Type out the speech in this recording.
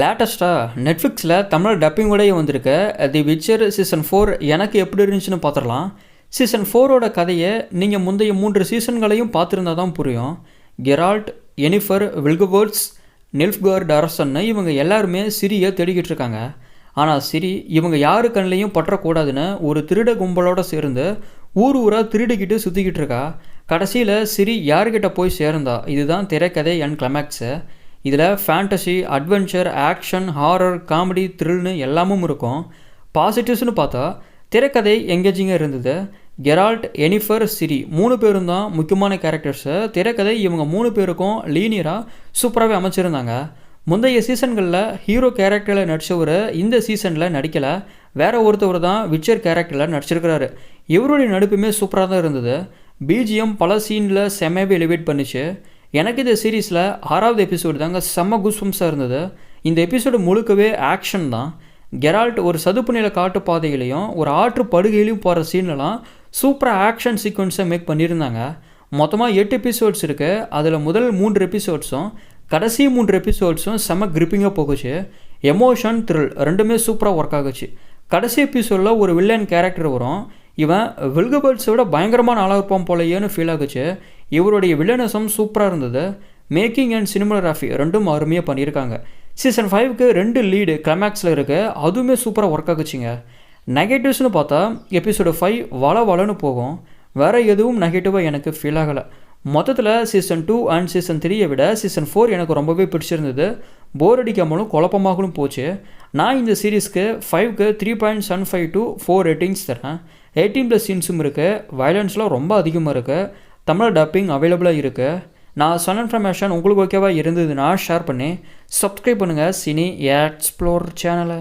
லேட்டஸ்ட்டாக நெட்ஃப்ளிக்ஸில் தமிழ் டப்பிங்கோடய வந்திருக்க. தி விச்சர் சீசன் ஃபோர் எனக்கு எப்படி இருந்துச்சுன்னு பார்த்துடலாம் சீசன் ஃபோரோட கதையை நீங்கள் முந்தைய மூன்று சீசன்களையும் பார்த்துருந்தா தான் புரியும். கெரால்ட் எனிஃபர் வில்கபோர்ட்ஸ் நெல்ஃப்கார் அரசன்னு இவங்க எல்லாருமே சிரியை தேடிக்கிட்டு இருக்காங்க. ஆனால் சிரி இவங்க யாரு கண்ணிலையும் பற்றக்கூடாதுன்னு ஒரு திருட கும்பலோடு சேர்ந்து ஊர் ஊராக திருடிக்கிட்டு சுற்றிக்கிட்டு இருக்கா. கடைசியில் சிரி யார்கிட்ட போய் சேர்ந்தா? இதுதான் திரைக்கதை அண்ட் கிளைமேக்ஸு இதில் fantasy adventure action horror comedy த்ரில்னு எல்லாமும் இருக்கும். பாசிட்டிவ்ஸ்னு பார்த்தா திரைக்கதை எங்கேஜிங்காக இருந்தது. கெரால்ட் எனிஃபர் சிரி மூணு பேரும் தான் முக்கியமான கேரக்டர்ஸு திரைக்கதை இவங்க மூணு பேருக்கும் லீனியராக சூப்பராகவே அமைச்சிருந்தாங்க. முந்தைய சீசன்களில் ஹீரோ கேரக்டரில் நடித்தவர் இந்த சீசனில் நடிக்கலை. வேற ஒருத்தவர் தான் விச்சர் கேரக்டரில் நடிச்சிருக்கிறாரு. இவருடைய நடிப்புமே சூப்பராக தான் இருந்தது. பிஜிஎம் பல சீனில் செமையாகவே எலிவேட் பண்ணிச்சு. எனக்கு இந்த சீரீஸில் ஆறாவது எபிசோடு தாங்க செம்ம குஸ்பம்ஸாக இருந்தது. இந்த எபிசோடு முழுக்கவே ஆக்ஷன் தான். கெரால்ட் ஒரு சதுப்பு நில காட்டு பாதையிலையும் ஒரு ஆற்று படுகையிலையும் போகிற சீன்லலாம் சூப்பராக ஆக்ஷன் சீக்வன்ஸை மேக் பண்ணியிருந்தாங்க. மொத்தமாக எட்டு எபிசோட்ஸ் இருக்குது அதில் முதல் மூன்று எபிசோட்ஸும் கடைசி மூன்று எபிசோட்ஸும் செம்ம கிரிப்பிங்காக போகுச்சு. எமோஷன் த்ரில் ரெண்டுமே சூப்பராக ஒர்க் ஆகுச்சு. கடைசி எபிசோடில் ஒரு வில்லன் கேரக்டர் வரும். இவன் வில்கபர்ட்ஸை விட பயங்கரமான ஆளாக இருப்பான் போலையேன்னு ஃபீல் ஆகுச்சு. இவருடைய வில்லனசம் சூப்பராக இருந்தது. மேக்கிங் அண்ட் சினிமோகிராஃபி ரெண்டும் அருமையாக பண்ணியிருக்காங்க. சீசன் ஃபைவ்க்கு ரெண்டு லீடு கிளைமேக்ஸில் இருக்குது அதுவுமே சூப்பராக ஒர்க் ஆகுச்சிங்க நெகட்டிவ்ஸ்னு பார்த்தா எபிசோடு ஃபைவ் வள வளன்னு போகும். வேறு எதுவும் நெகட்டிவாக எனக்கு ஃபீல் ஆகலை. மொத்தத்தில் சீசன் டூ அண்ட் சீசன் த்ரீயை விட சீசன் ஃபோர் எனக்கு ரொம்பவே பிடிச்சிருந்தது. போர் அடிக்காமலும் குழப்பமாகவும் போச்சு. நான் இந்த சீரீஸ்க்கு ஃபைவ்க்கு three point seven five to four ratings தரேன். எயிட்டீன் ப்ளஸ் சீன்ஸும் இருக்குது வயலன்ஸ்லாம் ரொம்ப அதிகமாக இருக்குது தமிழ் டப்பிங் அவைலபிளாக இருக்குது நான் சொன்ன இன்ஃபர்மேஷன் உங்களுக்கு ஓகேவாக இருந்ததுன்னா ஷேர் பண்ணி. சப்ஸ்கிரைப் பண்ணுங்கள் சினி எக்ஸ்ப்ளோர் சேனலை